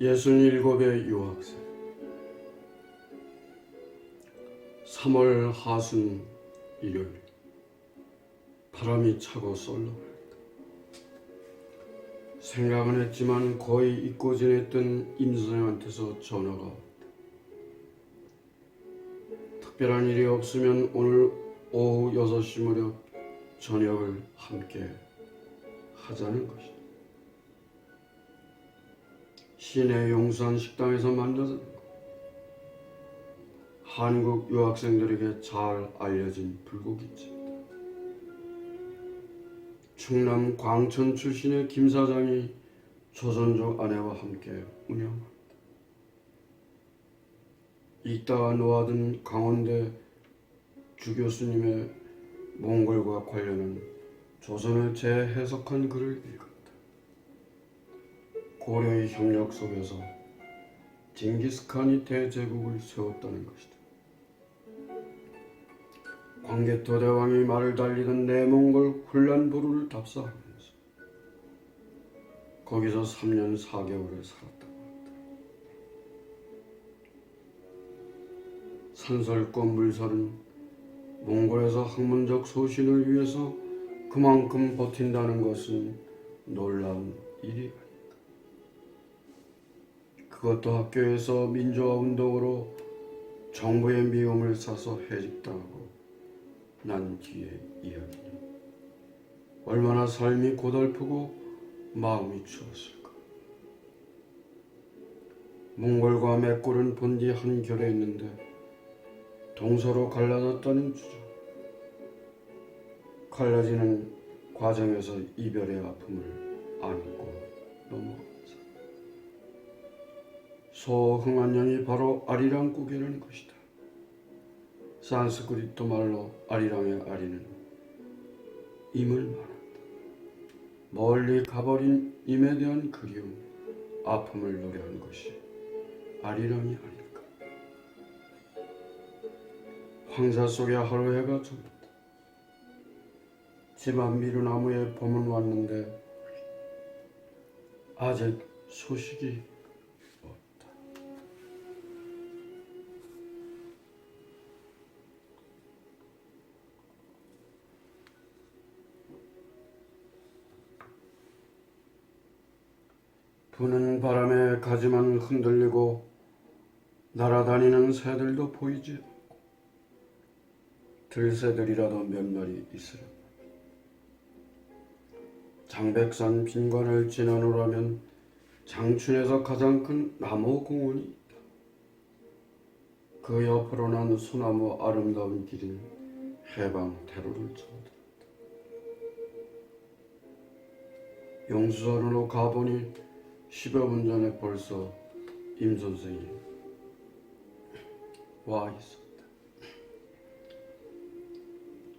예순일곱의 유학생 3월 하순 일요일 바람이 차고 썰렁했다. 생각은 했지만 거의 잊고 지냈던 임선생한테서 전화가 왔다. 특별한 일이 없으면 오늘 오후 6시 무렵 저녁을 함께 하자는 것이다. 시내 용산 식당에서 것. 한국 유학생들에게 잘 알려진 불고기집이다. 충남 광천 출신의 김 사장이 조선족 아내와 함께 운영한다. 읽다가 놓아둔 강원대 주 교수님의 몽골과 관련한 조선을 재해석한 글을 읽었다. 고려의 협력 속에서 징기스칸이 대제국을 세웠다는 것이다. 광개토 대왕이 말을 달리던 내몽골 훈란부루를 답사하면서 거기서 3년 4개월을 살았다고 한다. 산설과 물설은 몽골에서 학문적 소신을 위해서 그만큼 버틴다는 것은 놀라운 일이 아니다. 그것도 학교에서 민주화 운동으로 정부의 미움을 사서 해직당하고 난 뒤의 이야기니 얼마나 삶이 고달프고 마음이 추웠을까. 몽골과 맥골은 본디 한결에 있는데 동서로 갈라졌다는 주장. 갈라지는 과정에서 이별의 아픔을 안고 넘어간다. 소흥한 영이 바로 아리랑국이라는 것이다. 산스크리트 말로 아리랑의 아리는 임을 말한다. 멀리 가버린 임에 대한 그리움, 아픔을 노래한 것이 아리랑이 아닐까. 황사 속의 하루 해가 졌다. 집앞 미루나무에 봄은 왔는데 아직 소식이 부는 바람에 가지만 흔들리고 날아다니는 새들도 보이지 않고 들새들이라도 몇 마리 있으려 장백산 빈관을 지나노라면 장춘에서 가장 큰 나무 공원이 있다. 그 옆으로 난 소나무 아름다운 길인 해방 대로를 쳐들었다. 용수선으로 가보니 10여 분 전에 벌써 임 선생이 와 있었다.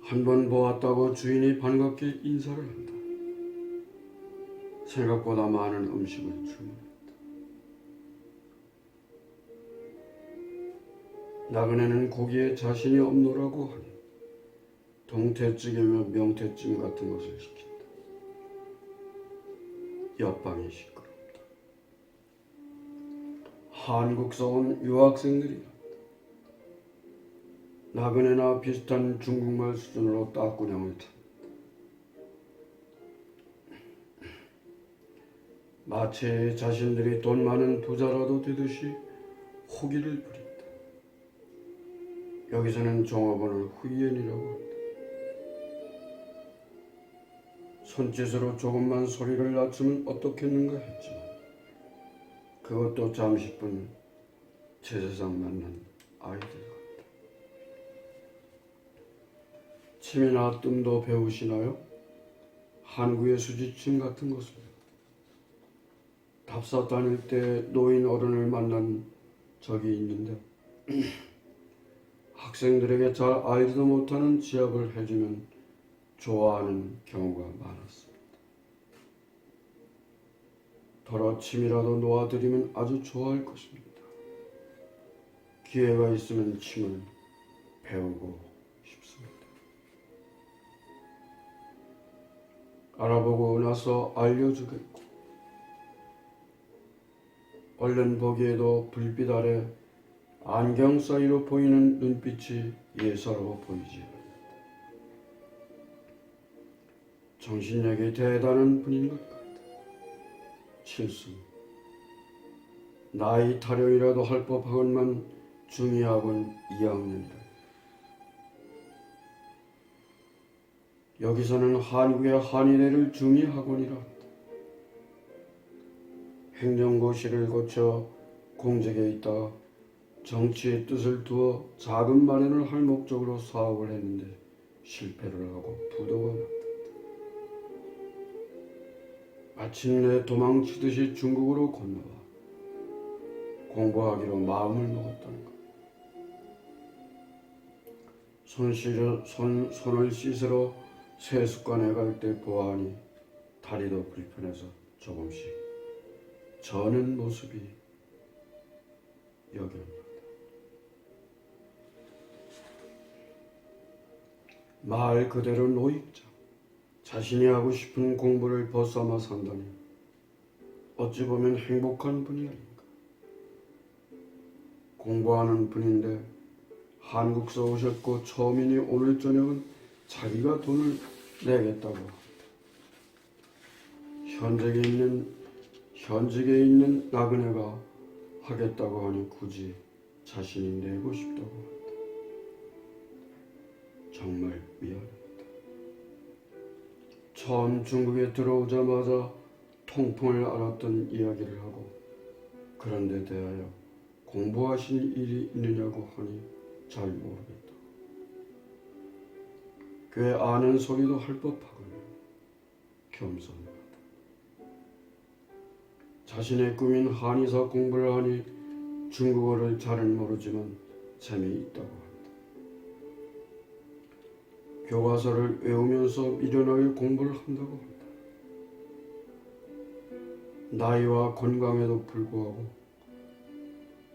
한 번 보았다고 주인이 반갑게 인사를 한다. 생각보다 많은 음식을 주문했다. 나그네는 고기에 자신이 없노라고 하니 동태찌개며 명태찜 같은 것을 시킨다. 옆방이 시끄럽다. 한국서 온 유학생들이다. 나그네나 비슷한 중국말 수준으로 따꾸냥을 탄다. 마치 자신들이 돈 많은 부자라도 되듯이 호기를 부린다. 여기서는 종업원을 후이엔이라고 한다. 손짓으로 조금만 소리를 낮추면 어떻겠는가 했지만 그것도 잠시뿐 제세상 만난 아이들 같다. 침이나 뜸도 배우시나요? 한국의 수지침 같은 것을. 답사 다닐 때 노인 어른을 만난 적이 있는데 학생들에게 잘 알지도 못하는 지압을 해주면 좋아하는 경우가 많았습 니다. 더러 침이라도 놓아드리면 아주 좋아할 것입니다. 기회가 있으면 침을 배우고 싶습니다. 알아보고 나서 알려주겠고 얼른 보기에도 불빛 아래 안경 사이로 보이는 눈빛이 예사로워 보이지. 정신력이 대단한 분인 것 같다. 칠순. 나이 타령이라도 할 법하건만 중의학은 2학년이다. 여기서는 한국의 한의대를 중의학원이라 한다. 행정고시를 거쳐 공직에 있다 정치의 뜻을 두어 자금 마련을 할 목적으로 사업을 했는데 실패를 하고 부도가 났다. 마침내 도망치듯이 중국으로 건너와 공부하기로 마음을 먹었다는 것. 손 씻어, 손, 손을 씻으러 세숫관에 갈 때 보아하니 다리도 불편해서 조금씩 저는 모습이 여겨옵니다. 말 그대로 노익자. 자신이 하고 싶은 공부를 벗삼아 산다니 어찌 보면 행복한 분이 아닌가. 공부하는 분인데 한국서 오셨고 처음이니 오늘 저녁은 자기가 돈을 내겠다고. 현직에 있는 현직에 있는 나그네가 하겠다고 하니 굳이 자신이 내고 싶다고 한다. 정말 미안합니다. 처음 중국에 들어오자마자 통풍을 앓았던 이야기를 하고 그런 데 대하여 공부하신 일이 있느냐고 하니 잘 모르겠다. 꽤 아는 소리도 할 법하거늘 겸손하다. 자신의 꿈인 한의사 공부를 하니 중국어를 잘은 모르지만 재미있다고. 교과서를 외우면서 미련하게 공부를 한다고 한다. 나이와 건강에도 불구하고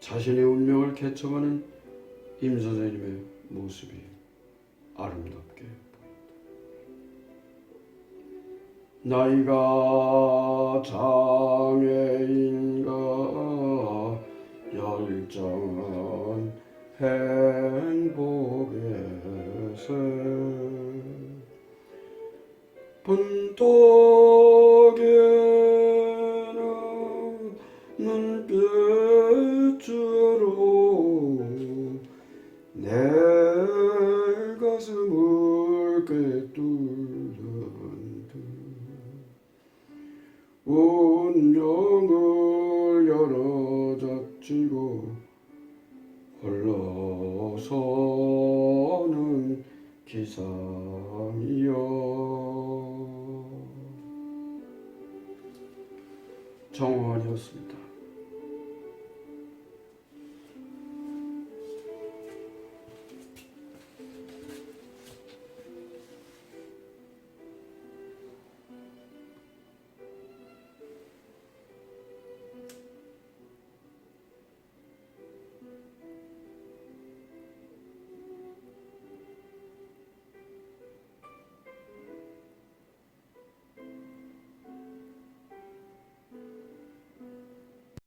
자신의 운명을 개척하는 임 선생님의 모습이 아름답게 보인다. 나이가 장애인가 열정은 행복의 새 분독 정원이었습니다.